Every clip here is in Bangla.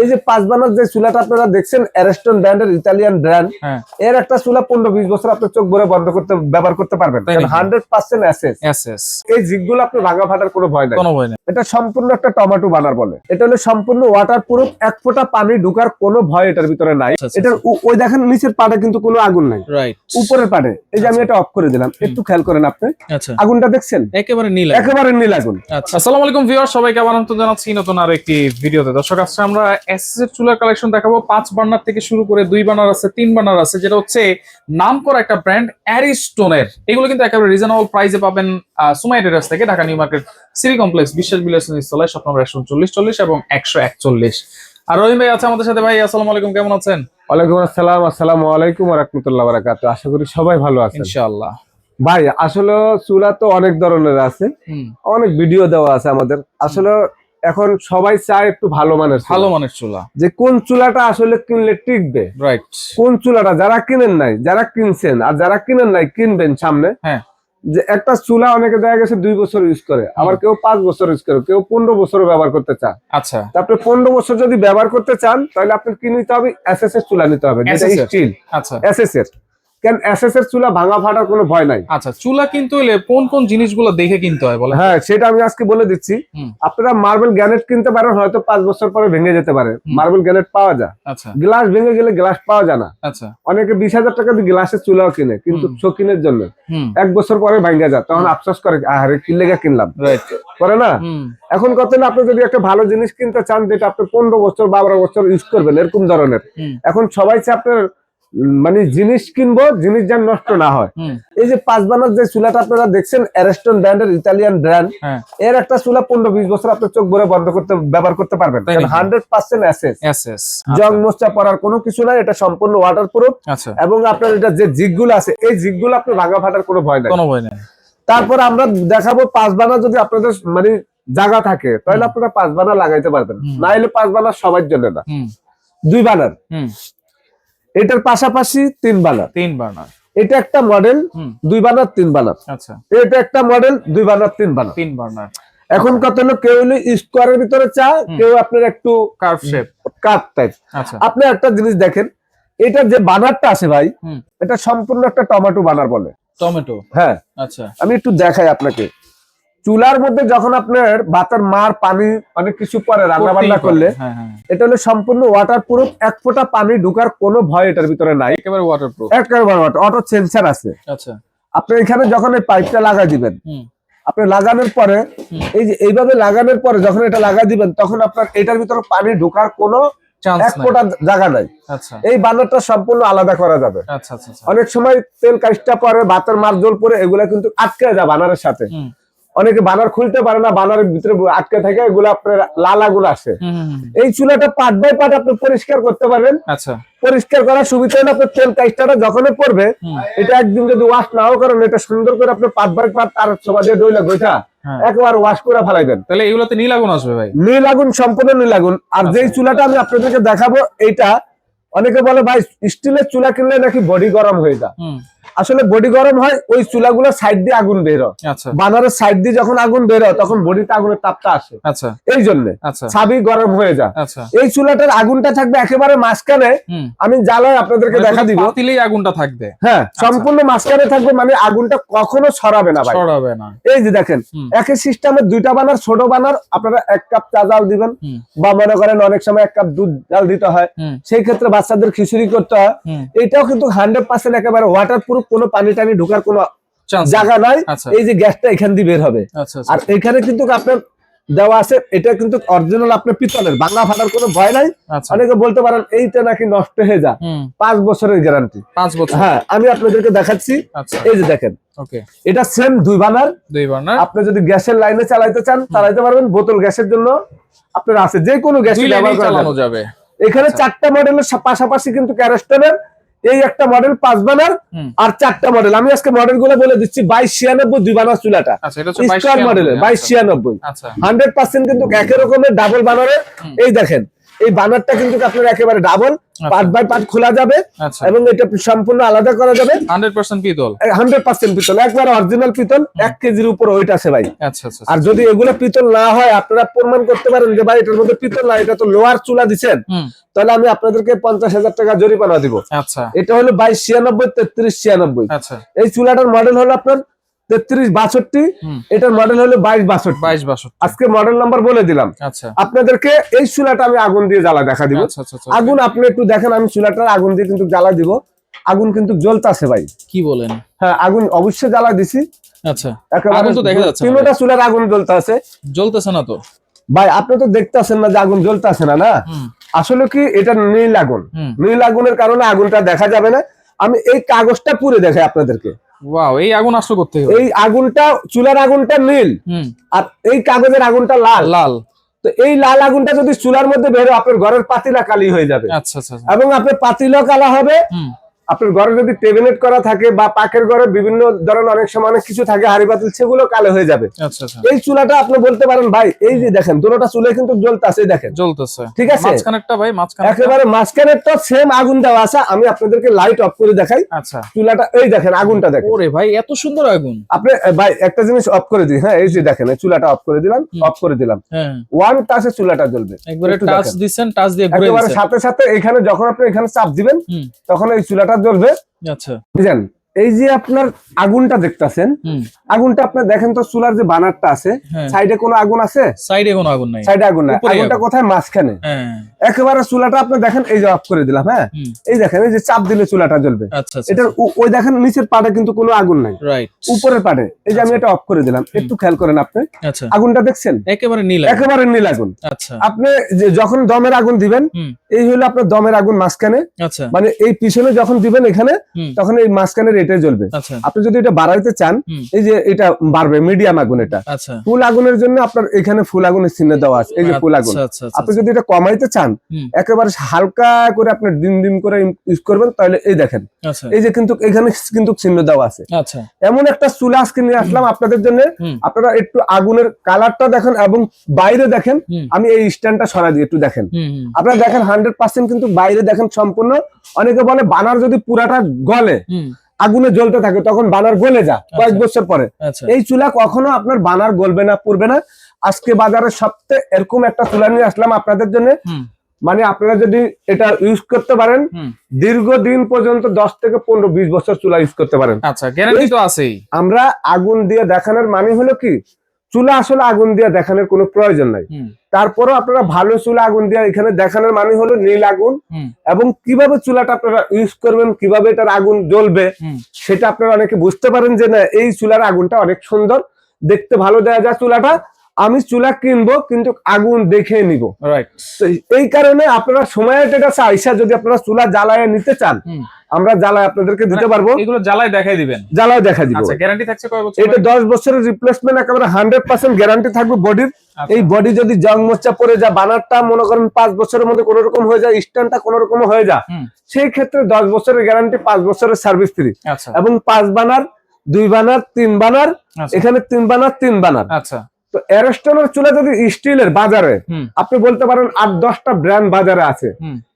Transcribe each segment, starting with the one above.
এই যে পাঁচ বানার যে চুলাটা আপনারা দেখছেন অ্যারেস্টন ব্র্যান্ডের ইতালিয়ান ব্র্যান্ড এর একটা চুলা পনেরো বিশ বছর আপনার চোখ ভরে বন্ধ করতে ব্যবহার করতে পারবেন। হান্ড্রেড পার্সেন্ট অ্যাসেস এই জিগগুলো আপনার ভাঙা ফাটার কোনো ভয় নাই। এটা সম্পূর্ণ একটা টমেটো বানার বলে। এটা হলো সম্পূর্ণ ওয়াটার প্রুফ এক ফোঁটা পানি ঢুকার কোনো ভয় এটার ভিতরে নাই। আচ্ছা, আচ্ছা, এটার ওই দেখেন নিচের পাটে কিন্তু কোনো আগুন নাই। উপরের পাটে এই যে আমি এটা অফ করে দিলাম। একটু খেয়াল করেন আপনি। আচ্ছা। আগুনটা দেখছেন? একেবারে নীল একেবারে নীল আগুন। আচ্ছা। আসসালামু আলাইকুম ভিউয়ার সবাইকে আবার জানাচ্ছি নতুন আর একটি ভিডিওতে। দর্শক আজকে আমরা এসএস এর চুলার কালেকশন দেখাবো। পাঁচ বার্নার থেকে শুরু করে দুই বার্নার আছে তিন বার্নার আছে যেটা হচ্ছে নাম করা একটা ব্র্যান্ড অ্যারিস্টোনের এগুলো কিন্তু একেবারে রিজনেবল প্রাইসে পাবেন সুমাই টেরাস থেকে Dhaka New Market City Complex বিশ্বাস বিলাস তলায় শপ নম্বর একশো চল্লিশ চল্লিশ এবং একশো একচল্লিশ। আর রহিম ভাই আছে আমাদের সাথে ভাই আসসালামু আলাইকুম কেমন আছেন? ওয়ালাইকুম আসসালাম আসসালামু আলাইকুম রহমতুল্লাহ বারাকাতু আশা করি সবাই ভালো আছেন। ইনশাআল্লাহ। ভাই আসলে চুলা তো অনেক ধরনের আছে। অনেক ভিডিও দেওয়া আছে আমাদের। আসলে এখন সবাই চায় একটু ভালো মানের ভালো মানের চুলা। যে কোন চুলাটা আসলে কিনলে টিকবে? রাইট কোন চুলাটা? যারা কিনেন নাই যারা কিনছেন আর যারা কিনেন নাই কিনবেন সামনে। হ্যাঁ। যে একটা চুলা অনেকে দেখা গেছে দুই বছর ইউজ করে আবার কেউ পাঁচ বছর ইউজ করে কেউ পনেরো বছর ব্যবহার করতে চান। আচ্ছা। তা আপনি পনেরো বছর যদি ব্যবহার করতে চান তাহলে আপনার কি নিতে হবে? এসএস এর চুলা নিতে হবে যেটা? স্টিল আচ্ছা। এসএস এর কেন এসএস এর চুলা ভাঙা ফাটার কোনো ভয় নাই। আচ্ছা চুলা কিনতে হলে কোন কোন জিনিসগুলো দেখে কিনতে হয় বলে হ্যাঁ সেটা আমি আজকে বলে দিচ্ছি। আপনারা মার্বেল গ্যানেট কিনতে পারেন হয়তো পাঁচ বছর পরে ভেঙে যেতে পারে। মার্বেল গ্যানেট পাওয়া যায়। আচ্ছা। গ্লাস ভেঙে গেলে গ্লাস পাওয়া যায় না। আচ্ছা। অনেকে বিশ হাজার টাকা দিয়ে গ্লাসের চুলাও কিনে কিন্তু শৌখিনের জন্য। এক বছর পরে ভাঙ্গা যায় তখন আফসোস করে আহারে কিনলে গা কিনলাম? করে না? এখন কত না আপনি যদি একটা ভালো জিনিস কিনতে চান যেটা আপনি পনেরো বছর বারো বছর ইউজ করবেন এরকম ধরনের। এখন সবাই চায় আপনার মানে জিনিস কিনবো জিনিস যেন নষ্ট না হয়। এই যে পাঁচ বানার যে চুলাটা আপনারা দেখছেন অ্যারেস্টন ব্র্যান্ডের ইতালিয়ান ব্র্যান্ড এর একটা চুলা পনেরো বিশ বছর আপনার চোখ ভরে বন্ধ করতে ব্যবহার করতে পারবেন। হান্ড্রেড পার্সেন্ট অ্যাসেস জং মোচা পড়ার কোনো কিছু নাই এটা সম্পূর্ণ ওয়াটার প্রুফ আচ্ছা। এবং আপনার এটা যে জিগগুলো আছে এই জিগগুলো আপনার ভাঙা ফাটার কোনো ভয় নাই। কোনো ভয় নেই। তারপর আমরা দেখাবো পাঁচ বানা যদি আপনাদের মানে জায়গা থাকে তাহলে আপনারা পাঁচ বানা লাগাইতে পারবেন। না হলে পাঁচ বানা সবার জন্য না। দুই বানার। এটার পাশাপাশি তিন বানার। তিন বার্নার এটা একটা মডেল দুই বানার তিন বানার। আচ্ছা। এটা একটা মডেল দুই বানার তিন বানার। তিন বার্নার এখন কত হলো? কেউ হলো স্কোয়ারের ভিতরে চা কেউ আপনার একটু কার্ভ শেপ কাপ টাইপ আচ্ছা। আপনি একটা জিনিস দেখেন এটা যে বানারটা আছে ভাই এটা সম্পূর্ণ একটা টমেটো বানার বলে। টমেটো? হ্যাঁ। আচ্ছা। আমি একটু দেখাই আপনাকে। চুলার মধ্যে যখন আপনার ভাতের মার পানি অনেক কিছু পরে রান্না বান্না করলে। হ্যাঁ হ্যাঁ। এটা হলো সম্পূর্ণ ওয়াটার প্রুফ এক ফোঁটা পানি ঢুকার কোনো ভয় এটার ভিতরে নাই। একেবারে ওয়াটারপ্রুফ একেবারে অটো সেন্সার আছে। আচ্ছা। আপনি এখানে যখন এই পাইপটা লাগাই দিবেন আপনি লাগানোর পরে এই যে এইভাবে লাগানোর পরে যখন এটা লাগাই দিবেন তখন আপনার এটার ভিতরে পানি ঢোকার কোনো এক ফোঁটা জায়গা নাই। আচ্ছা। এই বানারটা সম্পূর্ণ আলাদা করা যাবে। আচ্ছা আচ্ছা অনেক সময় তেল কাজটা পরে ভাতের মার জল পরে এগুলা কিন্তু আটকে যায় বানারের সাথে। অনেকে বানার খুলতে পারে না বানারের ভিতরে আটকে থাকে এগুলো আপনার লাল আগুন আসে। এই চুলাটা পার্ট বাই পার্ট আপনি পরিষ্কার করতে পারবেন। আচ্ছা। পরিষ্কার করার সুবিধা হলো আপনার তেল কাজটা যখনই পড়বে এটা একদিন যদি ওয়াশ নাও করেন এটা সুন্দর করে আপনি পার্ট বাই পার্ট আর সবাই দিয়ে ডইলা গোইটা হ্যাঁ। একবার ওয়াশ করে ফেলাইবেন। তাহলে এগুলোতে নীল আগুন আসবে ভাই। নীল আগুন সম্পূর্ণ নীল আগুন আর যেই চুলাটা আমি আপনাদেরকে দেখাবো এইটা অনেকে বলে ভাই স্টিলের চুলা কিনলে নাকি বডি গরম হয়ে যায়। আসলে বডি গরম হয় ওই চুলাগুলো সাইড দিয়ে আগুন বের আচ্ছা। বানারের সাইড দিয়ে যখন আগুন বের তখন বডিতে আগুনের তাপটা আসে। আচ্ছা। এই জন্য আচ্ছা। ছাবি গরম হয়ে যায়। এই চুলাটার আগুনটা থাকবে একেবারে মাঝখানে। আমি জ্বালায় আপনাদেরকে মানে দেখা দিব। পাতিলেই আগুনটা থাকবে। হ্যাঁ সম্পূর্ণ মাঝখানে থাকবে মানে আগুনটা কখনো ছড়াবে না ভাই। ছড়াবে না। এই যে দেখেন। একই সিস্টেমে দুইটা বানার ছোট বানার আপনারা এক কাপ চা জাল দিবেন। বা মনে করেন অনেক সময় এক কাপ দুধ জাল দিতে হয়। সেই ক্ষেত্রে বাচ্চাদের খিচুড়ি করতে হয়। এটাও কিন্তু হান্ড্রেড পার্সেন্ট একেবারে ওয়াটার প্রুফ কোনো পানি টানি ঢোকার কোনো জায়গা নাই। আচ্ছা। এই যে গ্যাসটা এখান দিয়ে বের হবে। আচ্ছা আচ্ছা। আর এখানে কিন্তু আপনার দেওয়া আছে এটা কিন্তু অরিজিনাল আপনার পিতলের। বাংলা ফাটার কোনো ভয় নাই। অনেকে বলতে পারেন এইটা নাকি নষ্ট হয়ে যা। পাঁচ বছরের গ্যারান্টি পাঁচ বছর। হ্যাঁ আমি আপনাদেরকে দেখাচ্ছি। এই যে দেখেন। এটা সেম দুই বানার। দুই বার্নার আপনি যদি গ্যাসের লাইনে চালাইতে চান চালাইতে পারবেন। বোতল গ্যাসের জন্য আপনার আছে। যে কোনো গ্যাস ব্যবহার করা। যাবে। এখানে চারটা মডেলের পাশাপাশি কিন্তু ক্যারেস্টনের এই একটা মডেল পাঁচ বানার আর চারটা মডেল আমি আজকে মডেলগুলো বলে দিচ্ছি বাইশ ছিয়ানব্বই দুই বানার চুলাটা। আচ্ছা এটা বাইশ স্কোয়ার মডেলের বাইশ ছিয়ানব্বই। আচ্ছা। হান্ড্রেড পার্সেন্ট কিন্তু একই রকমের ডাবল বানারে। এই দেখেন এই বানারটা কিন্তু আপনার একেবারে ডাবল। পার্ট বাই পার্ট খোলা যাবে আচ্ছা। এবং এটা সম্পূর্ণ আলাদা করা যাবে। হান্ড্রেড পার্সেন্ট পিতল। হান্ড্রেড পার্সেন্ট পিতল একবারে অরিজিনাল পিতল এক কেজির উপর ওইটা আছে ভাই। আচ্ছা আচ্ছা আর যদি এগুলো পিতল না হয় আপনারা প্রমাণ করতে পারেন যে ভাই এটার মধ্যে পিতল না এটা তো লোহার চুলা দিচ্ছেন তাহলে আমি আপনাদেরকে পঞ্চাশ হাজার টাকা জরিমানা দিব। এটা হলো বাইশ ছিয়ানব্বই তেত্রিশ ছিয়ানব্বই। এই চুলাটার মডেল হলো আপনার তেত্রিশ বাষট্টি এটার মডেল হলো বাইশ বাষট্টি। বাইশ বাষট্টি। আজকে মডেল নাম্বার বলে দিলাম। আচ্ছা। আপনাদেরকে এই চুলাটা আমি আগুন দিয়ে জ্বালা দেখা দিব। আচ্ছা আচ্ছা আগুন আপনি একটু দেখেন আমি চুলাটার আগুন দিয়ে কিন্তু জ্বালা দিব। আগুন কিন্তু জ্বলতাছে ভাই। কি বলেন? হ্যাঁ আগুন অবশ্যই জ্বালা দিছি। আচ্ছা। আগুন তো দেখা যাচ্ছে না। চুলার আগুন জ্বলতাছে। জ্বলতেছে না তো? ভাই আপনি তো দেখতেছেন না যে আগুন জ্বলতাছে না না? আসলে কি এটা নীল আগুন? নীল আগুনের কারণে আগুনটা দেখা যাবে না। আমি এই কাগজটা পুরে দেখাই আপনাদেরকে। ওয়াও এই আগুন আসলো করতে এই আগুনটা চুলার আগুনটা নীল হুম। আর এই কাগজের আগুনটা লাল। লাল। তো এই লাল আগুনটা যদি চুলার মধ্যে বেরো আপনার ঘরের পাতিলা কালি হয়ে যাবে। আচ্ছা আচ্ছা আচ্ছা। এবং আপনার পাতিলা কালা হবে। আপনার ঘরে যদি টেবিনেট করা থাকে বা পাকের ঘরে বিভিন্ন ধরনের অনেক সময় অনেক কিছু থাকে হাড়ি পাতিল সেগুলো কালো হয়ে যাবে। আচ্ছা আচ্ছা। এই চুলাটা আপনি বলতে পারেন ভাই এই যে দেখেন দুটোটা চুলে কিন্তু জ্বলতেছে দেখেন। জ্বলতেছে। ঠিক আছে। মাঝখানেরটা ভাই মাঝখানে একেবারে মাঝখানের তো সেম আগুন দেওয়া আছে আমি আপনাদেরকে লাইট অফ করে দেখাই। আচ্ছা। চুলাটা এই দেখেন আগুনটা দেখেন। ওরে ভাই এত সুন্দর আগুন। আপনি ভাই একটা জিনিস অফ করে দিই হ্যাঁ এই যে দেখেন চুলাটা অফ করে দিলাম অফ করে দিলাম। হ্যাঁ। ওয়ান টাচে চুলাটা জ্বলবে। একবারে টাচ। দিছেন টাচ দিয়ে ঘুরে একেবারে সাথে সাথে এখানে যখন আপনি এখানে চাপ দিবেন তখন এই চুলাটা জ্বলবে আচ্ছা। বুঝলেন? এই যে আপনার আগুনটা দেখতাছেন আগুনটা আপনি দেখেন তো চুলার যে বানারটা আছে হ্যাঁ। সাইডে কোনো আগুন আছে? সাইডে কোনো আগুন নাই। সাইডে আগুন নাই। আগুনটা কোথায়? মাঝখানে। হ্যাঁ। একেবারে চুলাটা আপনি দেখেন এই যে অফ করে দিলাম হ্যাঁ? এই দেখেন এই যে চাপ দিলে চুলাটা জ্বলবে। আচ্ছা আচ্ছা এটার ওই দেখেন নিচের পাটে কিন্তু কোনো আগুন নাই। উপরের পাটে এই যে আমি এটা অফ করে দিলাম একটু খেয়াল করেন আপনি। আচ্ছা। আগুনটা দেখছেন? একেবারে নীল আগুন। একেবারে নীল আগুন। আচ্ছা। আপনি যে যখন দমের আগুন দিবেন এই হলো আপনার দমের আগুন মাঝখানে। আচ্ছা। মানে এই পিছনে যখন দিবেন এখানে তখন এই মাঝখানের এটাই জ্বলবে। আচ্ছা। আপনি যদি এটা বাড়াইতে চান এই যে এটা বাড়বে মিডিয়াম আগুন এটা। আচ্ছা। ফুল আগুনের জন্য আপনার এখানে ফুল আগুনের চিহ্ন দেওয়া আছে এই যে ফুল আগুন। আচ্ছা আপনি যদি এটা কমাইতে চান একেবারে হালকা করে আপনার ডিম ডিম করে ইউজ করবেন তাহলে এই দেখেন। এই যে কিন্তু এখানে কিন্তু চিহ্ন দেওয়া আছে। এমন একটা চুলা আজকে নিয়ে আসলাম আপনাদের জন্য। আপনারা একটু আগুনের কালারটা দেখেন এবং বাইরে দেখেন। আমি এই স্ট্যান্ডটা সরা দিই একটু দেখেন। আপনারা দেখেন হান্ড্রেড পার্সেন্ট কিন্তু বাইরে দেখেন সম্পূর্ণ। অনেকে বলে বানার যদি পুরাটা গলে আগুনে জ্বলতে থাকে তখন বানার গলে যা কয়েক বছর পরে। আচ্ছা। এই চুলা কখনো আপনার বানার গলবে না পুরবে না। আজকে বাজারে সবচেয়ে এরকম একটা চুলা নিয়ে আসলাম আপনাদের জন্য। মানে আপনারা যদি এটা ইউজ করতে পারেন দীর্ঘদিন পর্যন্ত দশ থেকে পনেরো বিশ বছর চুলা ইউজ করতে পারেন। আচ্ছা গ্যারান্টি তো আছেই। আমরা আগুন দিয়ে দেখানোর মানে হলো কি? চুলা আসলে আগুন দিয়ে দেখানোর কোনো প্রয়োজন নাই। তারপরও আপনারা ভালো চুলা আগুন দিয়ে এখানে দেখানোর মানে হলো নীল আগুন। এবং কীভাবে চুলাটা আপনারা ইউজ করবেন কীভাবে এটার আগুন জ্বলবে সেটা আপনারা অনেকে বুঝতে পারেন যে না এই চুলার আগুনটা অনেক সুন্দর। দেখতে ভালো দেওয়া যায় চুলাটা। আমি চুলা কিনবো কিন্তু আগুন দেখে নিব। এই কারণে আপনারা সময়ের এটা চাইসা যদি আপনারা চুলা জ্বালায় নিতে চান আমরা জ্বালায় আপনাদেরকে দিতে পারব। এগুলো জ্বালায় দেখাই দিবেন। জ্বালায় দেখা দিব। আচ্ছা গ্যারান্টি থাকছে কয় বছর এটা দশ বছরের রিপ্লেসমেন্ট একেবারে হান্ড্রেড পার্সেন্ট গ্যারান্টি থাকবে বডির আচ্ছা। এই বডি যদি জং মোচা পড়ে যায় বানারটা মনে করেন পাঁচ বছরের মধ্যে কোন রকম হয়ে যায় স্ট্যান্ডটা কোন রকম হয়ে যায়। সেই ক্ষেত্রে দশ বছরের গ্যারান্টি পাঁচ বছরের সার্ভিস ফ্রি আচ্ছা। এবং পাঁচ বানার দুই বানার তিন বানার আচ্ছা। এখানে তিন বানার তিন বানার। আচ্ছা। তো অ্যারস্টনের চুলা যদি স্টিলের বাজারে আপনি বলতে পারেন আট দশটা ব্র্যান্ড বাজারে আছে।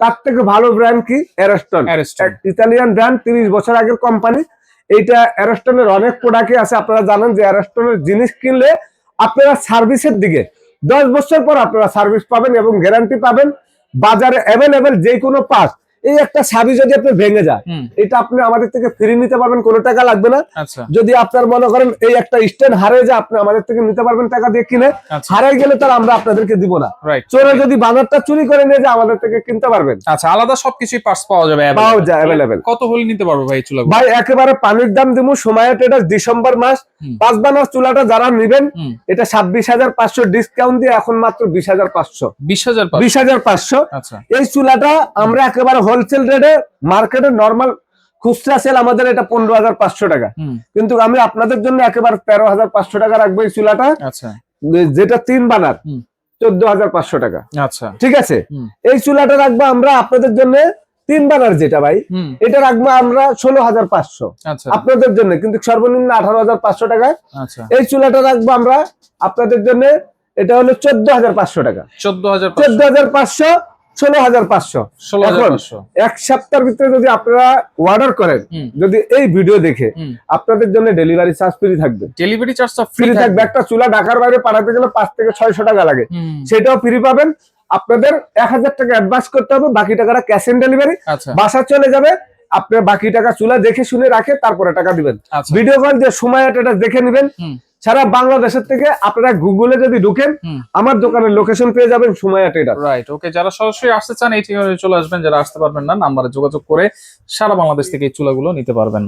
তার থেকে ভালো ব্র্যান্ড কি? অ্যারেস্টন। ইতালিয়ান ব্র্যান্ড তিরিশ বছর আগের কোম্পানি। এইটা অ্যারস্টনের অনেক প্রোডাক্টই আছে আপনারা জানেন যে অ্যারস্টনের জিনিস কিনলে আপনারা সার্ভিসের দিকে দশ বছর পর আপনারা সার্ভিস পাবেন এবং গ্যারান্টি পাবেন। বাজারে অ্যাভেলেবেল যে কোনো পাস এই একটা সাবি যদি আপনি ভেঙে যায় এটা আপনি আমাদের থেকে ফ্রি নিতে পারবেন কোনো টাকা লাগবে না। আচ্ছা। যদি আপনার মনে করেন এই একটা স্ট্যান্ড হারিয়ে যায় আপনি আমাদের থেকে নিতে পারবেন টাকা দিয়ে কিনে আচ্ছা। হারিয়ে গেলে তার আমরা আপনাদেরকে দিব না। চোরে যদি বাজারটা চুরি করে নিয়ে যায় আমাদের থেকে কিনতে পারবেন। আচ্ছা আলাদা সবকিছুই পার্টস পাওয়া যাবে পাওয়া যায় অ্যাভেলেবেল কত হলে নিতে পারব ভাই চুলা ভাই একেবারে পানির দাম দিব সময় এটা ডিসেম্বর মাস। পাঁচ বানার চুলাটা যারা নিবেন এটা ছাব্বিশ হাজার পাঁচশো ডিসকাউন্ট দিয়ে এখন মাত্র বিশ হাজার পাঁচশো। বিশ হাজার। বিশ হাজার পাঁচশো। আচ্ছা। এই চুলাটা আমরা একেবারে হোলসেল রেটে মার্কেটে নর্মাল খুচরা সেল আমাদের এটা পনেরো হাজার পাঁচশো টাকা। কিন্তু আমি আপনাদের জন্য একেবারে তেরো হাজার পাঁচশো টাকা রাখব এই চুলাটা। আচ্ছা। যেটা তিন বানার চোদ্দ হাজার পাঁচশো টাকা। আচ্ছা। ঠিক আছে? এই চুলাটা রাখব আমরা আপনাদের জন্য তিন বানার যেটা ভাই এটা রাখব আমরা ষোলো হাজার পাঁচশো। আচ্ছা। আপনাদের জন্য কিন্তু সর্বনিম্ন আঠারো হাজার পাঁচশো টাকা। আচ্ছা। এই চুলাটা রাখব আমরা আপনাদের জন্য এটা হলো চোদ্দ হাজার পাঁচশো টাকা। চোদ্দ হাজার চোদ্দ হাজার পাঁচশো ষোলো হাজার পাঁচশো। এক সপ্তাহের ভিতরে যদি আপনারা অর্ডার করেন যদি এই ভিডিও দেখে আপনাদের জন্য ডেলিভারি চার্জ ফ্রি থাকবে। ডেলিভারি চার্জটা ফ্রি থাকবে। একটা চুলা ঢাকার বাইরে পাঠাতে গেলে পাঁচ থেকে ছয়শো টাকা লাগে। সেটাও ফ্রি পাবেন। আপনাদের এক হাজার টাকা অ্যাডভান্স করতে হবে বাকি টাকাটা ক্যাশ অন ডেলিভারি আচ্ছা। বাসা চলে যাবে। আপনি বাকি টাকা চুলা দেখে শুনে রাখে তারপরে টাকা দিবেন। আচ্ছা। ভিডিও কল দিয়ে সময় এটা দেখে নেবেন। সারা বাংলাদেশের থেকে আপনারা গুগলে যদি ঢুকেন আমার দোকানের লোকেশন পেয়ে যাবেন সময় রাইট ওকে যারা সরাসরি আসতে চান এই ঠিকানায় চলে আসবেন যারা আসতে পারবেন না নাম্বারে যোগাযোগ করে সারা বাংলাদেশ থেকে এই চুলাগুলো নিতে পারবেন।